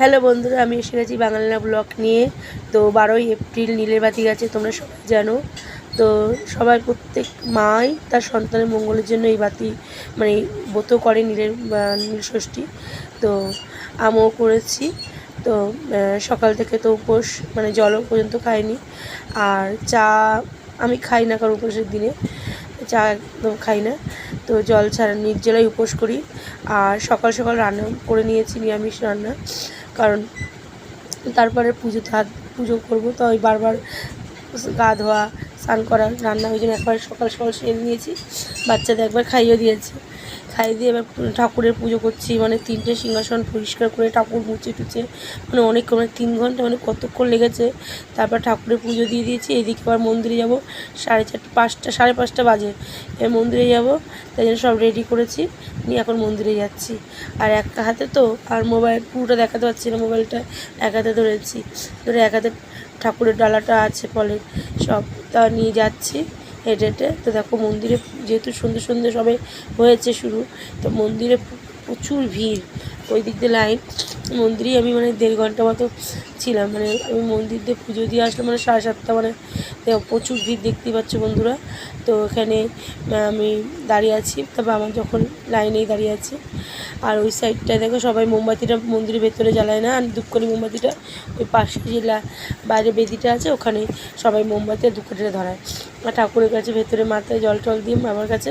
Hello বন্ধুরা, আমি এসে গেছি বাঙালিনা ব্লগ নিয়ে। তো বারোই এপ্রিল নীলের বাতি গেছে তোমরা সবাই জানো। তো সবাই প্রত্যেক মাই তার সন্তানের মঙ্গলের জন্য এই বাতি মানে ব্রত করে নীলের নীল ষষ্ঠী। তো আমিও করেছি। তো সকাল থেকে তো উপোস মানে জলও পর্যন্ত খাইনি। আর চা আমি খাই না কারণ উপোসের দিনে। চা একদম খাই না। তো জল ছাড়া নির্জলাই উপোস করি। আর সকাল সকাল রান্না করে নিয়েছি নিরামিষ রান্না। কারণ তারপরে পুজোতে হাত পুজো করব, তো ওই বারবার গা ধোয়া, স্নান করা, রান্না, ওই জন্য একবার সকাল সকাল সেরে নিয়েছি। বাচ্চাদের একবার খাইয়ে দিয়েছি। খাইয়ে দিয়ে এবার ঠাকুরের পুজো করছি মানে তিনটে সিংহাসন পরিষ্কার করে ঠাকুর মুছে টুচে মানে অনেক মানে তিন ঘণ্টা মানে কতক্ষণ লেগেছে, তারপর ঠাকুরের পুজো দিয়ে দিয়েছি, এদিকে আবার মন্দিরে যাব, সাড়ে চারটে, পাঁচটা, সাড়ে পাঁচটা বাজে, এবার মন্দিরে যাব, তাই জন্য সব রেডি করেছি, নিয়ে এখন মন্দিরে যাচ্ছি, আর এক হাতে তো আর মোবাইল পুরোটা দেখাতে পারছি না মোবাইলটা এক হাতে ধরেছি, ধরে এক হাতে ঠাকুরের ডালাটা আছে ফলের, সব তা নিয়ে যাচ্ছি হেঁটে হেঁটে তো দেখো, মন্দিরে যেহেতু সুন্দর সুন্দর সবে হয়েছে শুরু, তো মন্দিরে প্রচুর ভিড়। ওই দিক দিয়ে লাইন। মন্দিরেই আমি মানে দেড় ঘণ্টা মতো ছিলাম। মানে আমি মন্দির দিয়ে পুজো দিয়ে আসলাম মানে সাড়ে সাতটা মানে প্রচুর ভিড় দেখতেই পাচ্ছ বন্ধুরা। তো এখানে আমি দাঁড়িয়ে আছি। তবে আমার যখন লাইনেই দাঁড়িয়ে আছি। আর ওই সাইডটায় দেখো, সবাই মোমবাতিটা মন্দিরের ভেতরে জ্বালায় না, আর দুঃখনি মোমবাতিটা ওই পাশে যে বাইরে বেদিটা আছে, ওখানে সবাই মোমবাতি আর দুঃখটিটা ধরায়। আর ঠাকুরের কাছে ভেতরে মাথায় জল টল দিয়ে বাবার কাছে।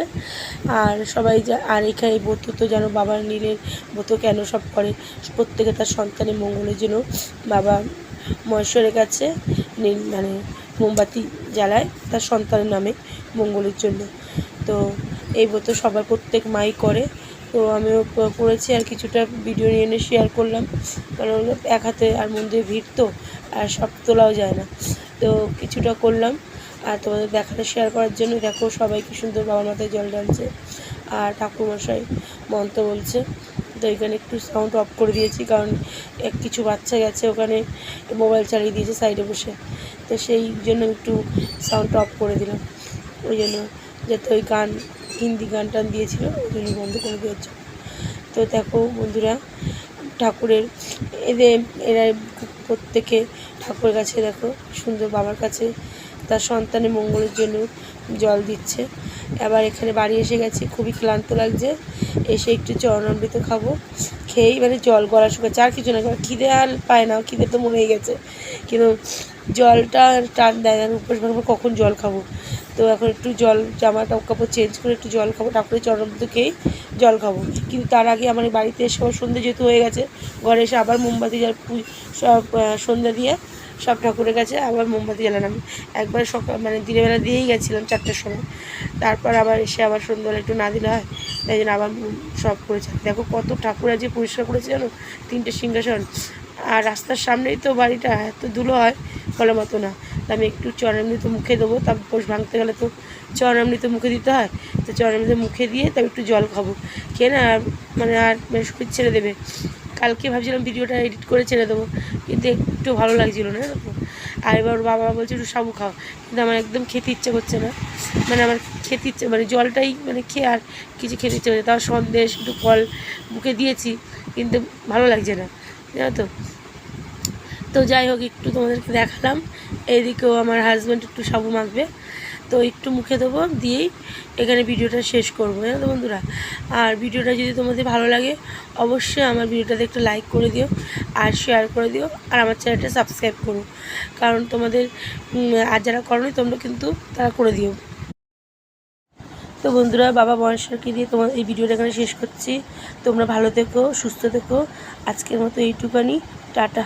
আর সবাই যা, আর এখানে ব্রত তো যেন বাবার নীলের ব্রত কেন সব করে। প্রত্যেকে তার সন্তানের মঙ্গলের জন্য বাবা মহেশ্বরের কাছে মানে মোমবাতি জ্বালায় তার সন্তানের নামে মঙ্গলের জন্য। তো এই ব্রত সবার প্রত্যেক মাই করে। তো আমিও করেছি আর কিছুটা ভিডিও নিয়ে এনে শেয়ার করলাম। কারণ এক হাতে আর মন্দিরে ভিড় তো, আর সব তোলাও যায় না। তো কিছুটা করলাম। আর তোমাদের দেখাটা শেয়ার করার জন্য দেখো সবাই কি সুন্দর বাবার মাথায় জল ঢালছে। আর ঠাকুরমশাই মন্ত্র বলছে তো এখানে একটু সাউন্ড অফ করে দিয়েছি, কারণ এক কিছু বাচ্চা গেছে ওখানে মোবাইল চালিয়ে দিয়েছে সাইডে বসে। তো সেই জন্য একটু সাউন্ড অফ করে দিলাম। ওই জন্য যাতে ওই গান, হিন্দি গান টান দিয়েছিল, ওই জন্য বন্ধ করে দিয়েছে তো দেখো বন্ধুরা, ঠাকুরের, এদের, এরা প্রত্যেকে ঠাকুরের কাছে দেখো, সুন্দর বাবার কাছে তার সন্তানের মঙ্গলের জন্য জল দিচ্ছে। আবার এখানে বাড়ি এসে গেছি, খুবই ক্লান্ত লাগছে। এসে একটু চরণামৃত খাব। খেয়েই মানে জল গলা শুকাচ্ছে। আর কিছু না খিদে আর পায় না, খিদে তো মরেই গেছে। কিন্তু জলটা টান দেয় না উপোস ভাঙবো কখন জল খাব? তো এখন একটু জল জামাটা কাপড় চেঞ্জ করে একটু জল খাব, ঠাকুরের চরণামৃত খেয়েই জল খাব। কিন্তু তার আগে আমার বাড়িতে এসে সন্ধ্যে যেহেতু হয়ে গেছে, ঘরে এসে আবার মোমবাতি সব সন্ধ্যা দিয়ে সব ঠাকুরের কাছে, আবার মোমবাতি জ্বালালাম একবার সকাল মানে দিনের বেলা দিয়েই গেছিলাম চারটের সময়। তারপর আবার এসে আবার সন্ধ্যাবেলা একটু না দিলে হয়, তাই জন্য আবার সব করেছে। দেখো কত ঠাকুর আছে পরিষ্কার করেছে জানো? তিনটে সিংহাসন। আর রাস্তার সামনেই তো বাড়িটা, এত ধুলো হয় বলার মতো না। আমি একটু চরণামৃত মুখে দেবো, তারপর পোষ ভাঙতে গেলে তো চরণামৃত মুখে দিতে হয়। তো চরণামৃত মুখে দিয়ে তারপর একটু জল খাব। খেয়ে না আর মানে আর শরীর ছেড়ে দেবে। কালকে ভাবছিলাম ভিডিওটা এডিট করে ছেড়ে দেবো, কিন্তু একটু ভালো লাগছিল না আর এবার বাবা বলছে, একটু সাবু খাও। কিন্তু আমার একদম খেতে ইচ্ছে করছে না। মানে আমার খেতে ইচ্ছে মানে জলটাই মানে খেয়ে আর কিছু খেতে ইচ্ছে করছে তাও সন্দেশ, একটু ফল মুখে দিয়েছি, কিন্তু ভালো লাগছে না, জানো তো? তো যাই হোক, একটু তোমাদেরকে দেখালাম। এইদিকেও আমার হাজব্যান্ড একটু সাবু মাখবে। তো একটু মুখে দেবো, দিয়েই এখানে ভিডিওটা শেষ করব, জানো তো বন্ধুরা? আর ভিডিওটা যদি তোমাদের ভালো লাগে, অবশ্যই আমার ভিডিওটাতে একটু লাইক করে দিও আর শেয়ার করে দিও আর আমার চ্যানেলটা সাবস্ক্রাইব করো। কারণ তোমাদের আর যারা করনি, তোমরা কিন্তু তারা করে দিও। তো বন্ধুরা, বাবা মহেশ্বরকে দিয়ে তোমার এই ভিডিওটা এখানে শেষ করছি। তোমরা ভালো থেকো, সুস্থ থেকো। আজকের মতো এইটুকানি। টাটা।